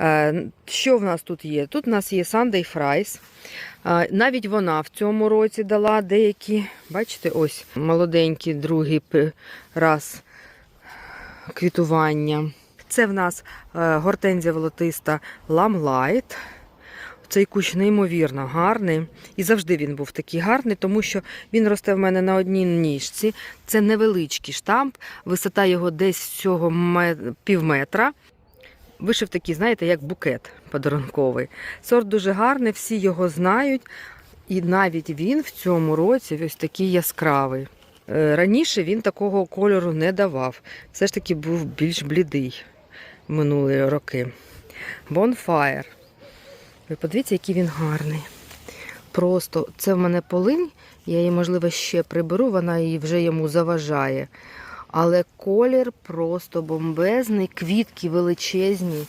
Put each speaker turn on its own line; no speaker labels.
Е, Що в нас тут є? Тут у нас є Sunday Fries. Е, Навіть вона в цьому році дала деякі, бачите, ось молоденькі другий раз квітування. Це в нас е, гортензія волотиста Lamlight. Цей кущ неймовірно гарний. І завжди він був такий гарний, тому що він росте в мене на одній ніжці. Це невеличкий штамп, висота його десь всього пів метра. Вишив такий, знаєте, як букет подарунковий. Сорт дуже гарний, всі його знають. І навіть він в цьому році ось такий яскравий. Е, Раніше він такого кольору не давав. Все ж таки був більш блідий минулі роки. Bonfire. Ви подивіться, який він гарний. Просто це в мене полинь, я її, можливо, ще приберу, вона її вже йому заважає. Але колір просто бомбезний, квітки величезні.